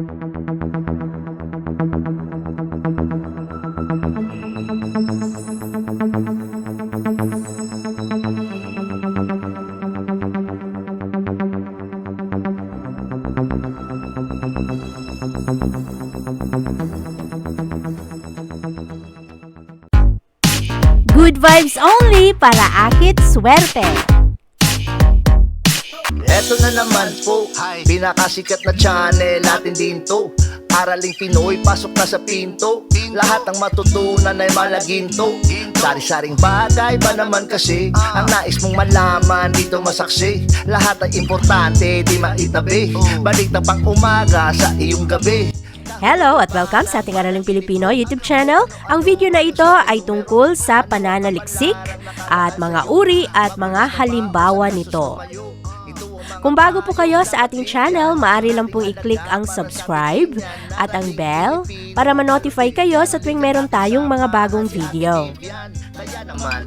Good vibes only para akit swerte. Eto na naman po, pinakasikat na channel natin din to Araling Pinoy, pasok na sa pinto. Lahat ng matutunan ay malaginto. Sari-saring bagay ba naman kasi? Ang nais mong malaman dito masaksi. Lahat ay importante, di maitabi. Balik na pang umaga sa iyong gabi. Hello at welcome sa ating Araling Pilipino YouTube channel. Ang video na ito ay tungkol sa pananaliksik at mga uri at mga halimbawa nito. Kung bago po kayo sa ating channel, maaari lang pong i-click ang subscribe at ang bell para ma-notify kayo sa tuwing meron tayong mga bagong video. Kaya naman,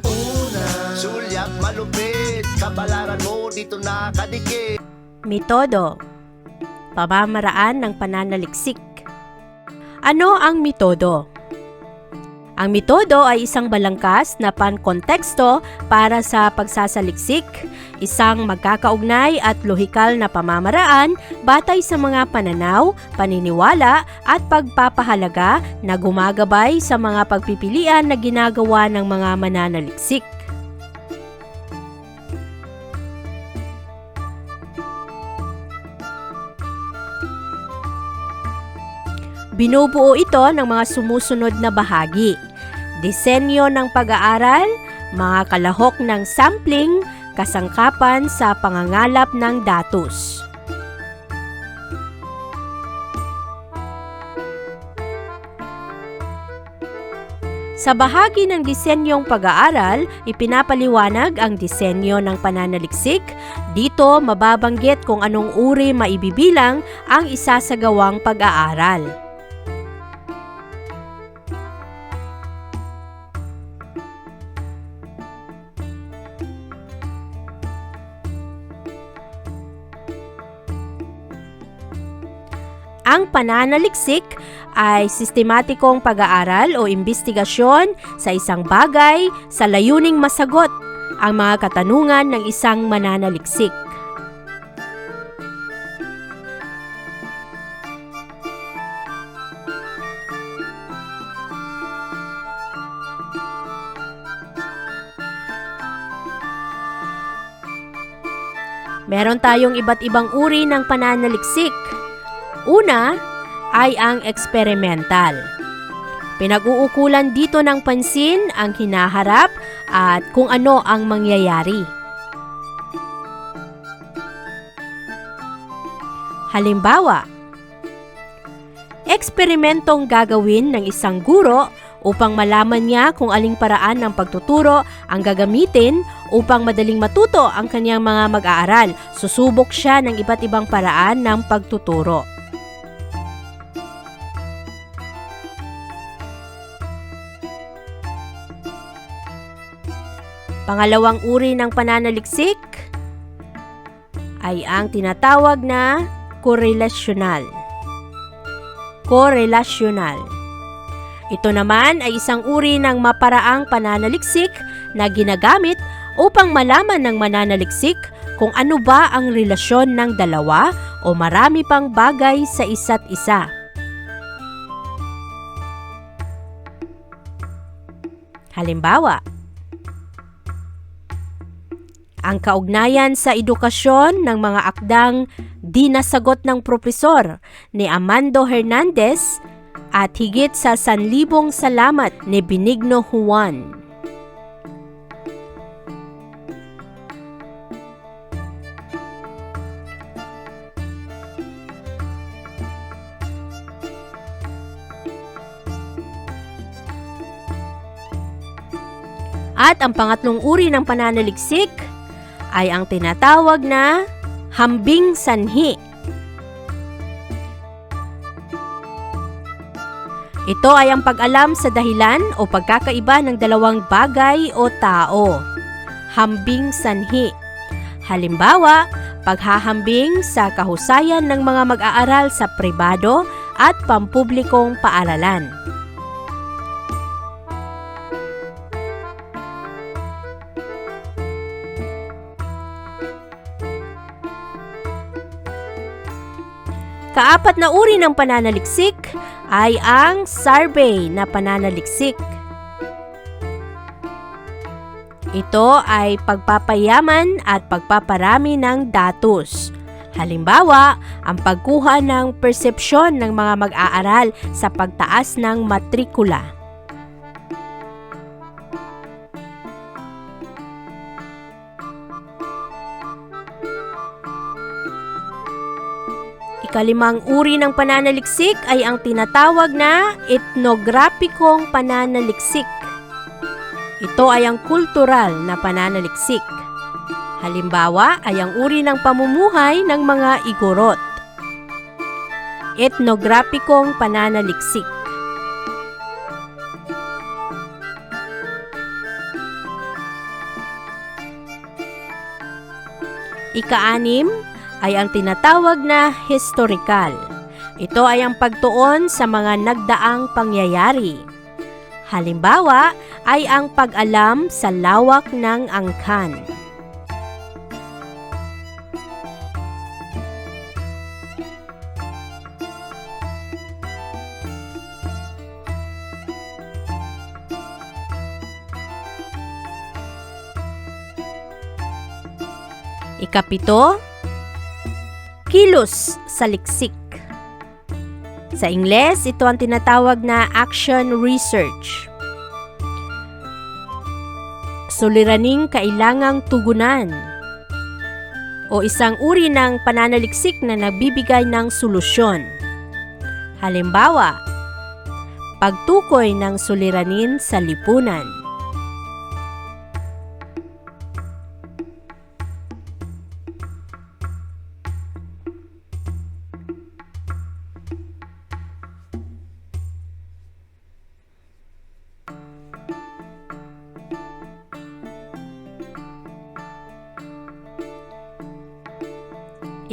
Metodo Pamamaraan ng pananaliksik Ano ang metodo? Ang metodo ay isang balangkas na pankonteksto para sa pagsasaliksik, isang magkakaugnay at lohikal na pamamaraan batay sa mga pananaw, paniniwala at pagpapahalaga na gumagabay sa mga pagpipilian na ginagawa ng mga mananaliksik. Binubuo ito ng mga sumusunod na bahagi. Disenyo ng pag-aaral, mga kalahok ng sampling, kasangkapan sa pangangalap ng datos. Sa bahagi ng disenyong pag-aaral, ipinapaliwanag ang disenyo ng pananaliksik. Dito, mababanggit kung anong uri maibibilang ang isasagawang pag-aaral. Ang pananaliksik ay sistematikong pag-aaral o imbestigasyon sa isang bagay sa layuning masagot ang mga katanungan ng isang mananaliksik. Meron tayong iba't ibang uri ng pananaliksik. Una ay ang experimental. Pinag-uukulan dito ng pansin ang hinaharap at kung ano ang mangyayari. Halimbawa, eksperimentong gagawin ng isang guro upang malaman niya kung aling paraan ng pagtuturo ang gagamitin upang madaling matuto ang kanyang mga mag-aaral. Susubok siya ng iba't ibang paraan ng pagtuturo. Pangalawang uri ng pananaliksik ay ang tinatawag na korelasyonal. Korelasyonal. Ito naman ay isang uri ng maparaang pananaliksik na ginagamit upang malaman ng mananaliksik kung ano ba ang relasyon ng dalawa o marami pang bagay sa isa't isa. Halimbawa, ang kaugnayan sa edukasyon ng mga akdang di nasagot ng propesor ni Amando Hernandez at higit sa sanlibong salamat ni Benigno Juan. At ang pangatlong uri ng pananaliksik ay ang tinatawag na hambing sanhi. Ito ay ang pag-alam sa dahilan o pagkakaiba ng dalawang bagay o tao. Hambing sanhi. Halimbawa, paghahambing sa kahusayan ng mga mag-aaral sa pribado at pampublikong paaralan. Kaapat na uri ng pananaliksik ay ang survey na pananaliksik. Ito ay pagpapayaman at pagpaparami ng datos. Halimbawa, ang pagkuha ng persepsyon ng mga mag-aaral sa pagtaas ng matrikula. Ikalimang uri ng pananaliksik ay ang tinatawag na etnograpikong pananaliksik. Ito ay ang kultural na pananaliksik. Halimbawa ay ang uri ng pamumuhay ng mga igorot. Etnograpikong pananaliksik. Ikaanim ay ang tinatawag na historical. Ito ay ang pagtuon sa mga nagdaang pangyayari. Halimbawa ay ang pag-alam sa lawak ng angkan. Ikapito, kilos sa liksik. Sa Ingles, ito ang tinatawag na action research. Suliraning kailangang tugunan o isang uri ng pananaliksik na nagbibigay ng solusyon. Halimbawa, pagtukoy ng suliranin sa lipunan.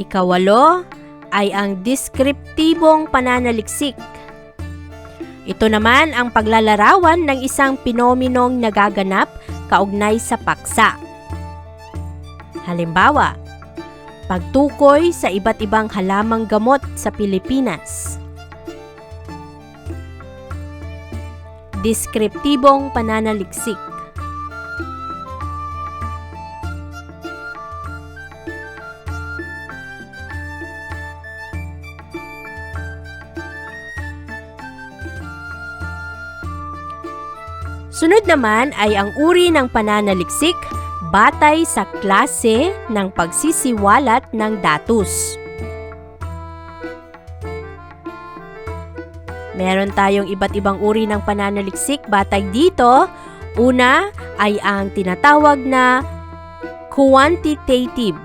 Ikawalo ay ang deskriptibong pananaliksik. Ito naman ang paglalarawan ng isang pinomenong nagaganap kaugnay sa paksa. Halimbawa, pagtukoy sa iba't ibang halamang gamot sa Pilipinas. Deskriptibong pananaliksik. Sunod naman ay ang uri ng pananaliksik batay sa klase ng pagsisiwalat ng datos. Meron tayong iba't ibang uri ng pananaliksik batay dito. Una ay ang tinatawag na quantitative.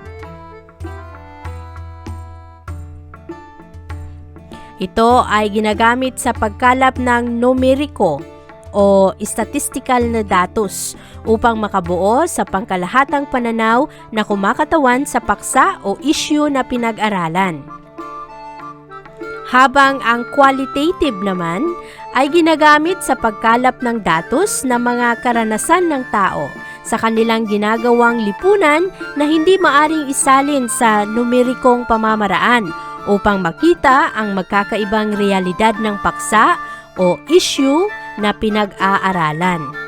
Ito ay ginagamit sa pagkalap ng numeriko o statistical na datos upang makabuo sa pangkalahatang pananaw na kumakatawan sa paksa o issue na pinag-aralan. Habang ang qualitative naman ay ginagamit sa pagkalap ng datos ng mga karanasan ng tao sa kanilang ginagawang lipunan na hindi maaring isalin sa numerikong pamamaraan upang makita ang magkakaibang realidad ng paksa o issue na pinag-aaralan.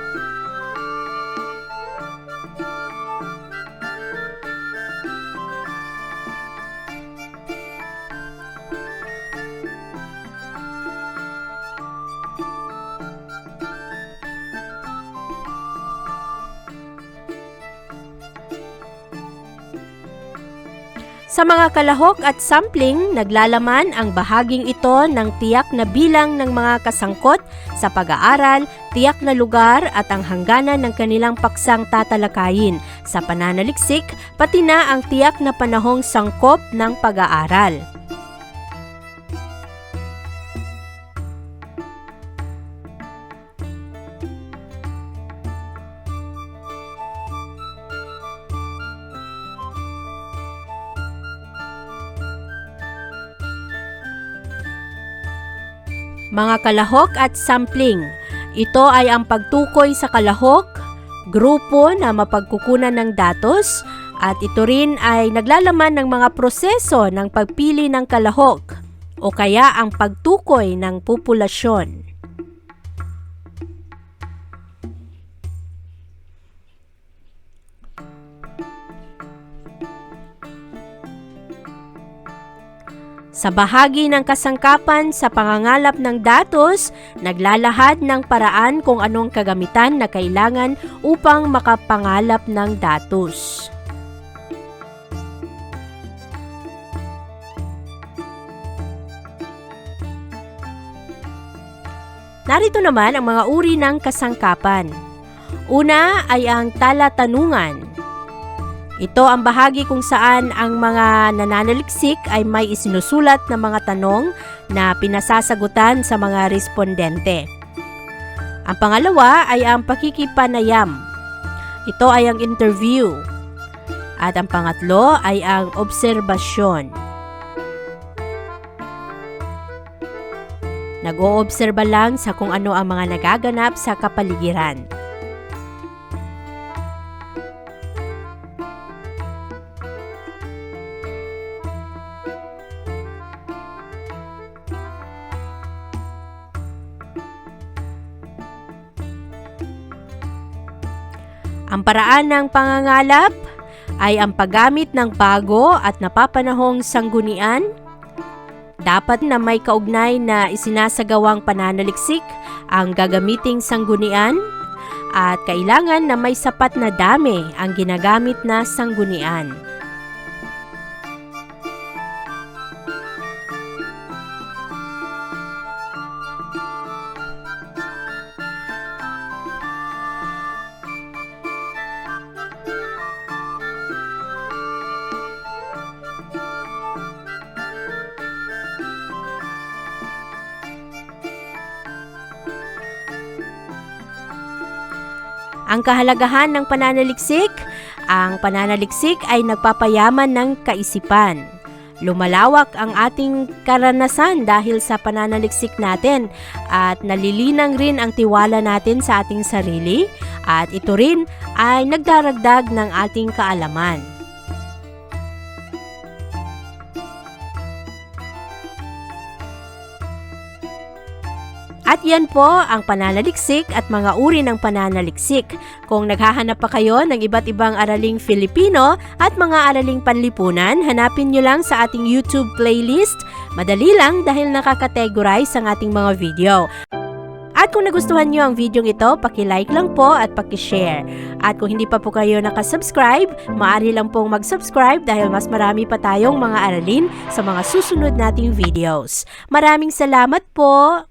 Sa mga kalahok at sampling, naglalaman ang bahaging ito ng tiyak na bilang ng mga kasangkot sa pag-aaral, tiyak na lugar at ang hangganan ng kanilang paksang tatalakayin sa pananaliksik, pati na ang tiyak na panahong sangkop ng pag-aaral. Mga kalahok at sampling. Ito ay ang pagtukoy sa kalahok, grupo na mapagkukunan ng datos, at ito rin ay naglalaman ng mga proseso ng pagpili ng kalahok o kaya ang pagtukoy ng populasyon. Sa bahagi ng kasangkapan sa pangangalap ng datos, naglalahad ng paraan kung anong kagamitan na kailangan upang makapangalap ng datos. Narito naman ang mga uri ng kasangkapan. Una ay ang talatanungan. Ito ang bahagi kung saan ang mga nananaliksik ay may isinusulat na mga tanong na pinasasagutan sa mga respondente. Ang pangalawa ay ang pakikipanayam. Ito ay ang interview. At ang pangatlo ay ang obserbasyon. Nag-oobserba lang sa kung ano ang mga nagaganap sa kapaligiran. Ang paraan ng pangangalap ay ang paggamit ng bago at napapanahong sanggunian. Dapat na may kaugnay na isinasagawang pananaliksik ang gagamiting sanggunian at kailangan na may sapat na dami ang ginagamit na sanggunian. Ang kahalagahan ng pananaliksik, ang pananaliksik ay nagpapayaman ng kaisipan. Lumalawak ang ating karanasan dahil sa pananaliksik natin at nalilinang rin ang tiwala natin sa ating sarili at ito rin ay nagdaragdag ng ating kaalaman. At yan po ang pananaliksik at mga uri ng pananaliksik. Kung naghahanap pa kayo ng iba't ibang araling Filipino at mga araling panlipunan, hanapin nyo lang sa ating YouTube playlist. Madali lang dahil nakakategorize ang ating mga video. At kung nagustuhan nyo ang video ito, paki-like lang po at paki-share. At kung hindi pa po kayo nakasubscribe, maaari lang pong mag-subscribe dahil mas marami pa tayong mga aralin sa mga susunod nating videos. Maraming salamat po!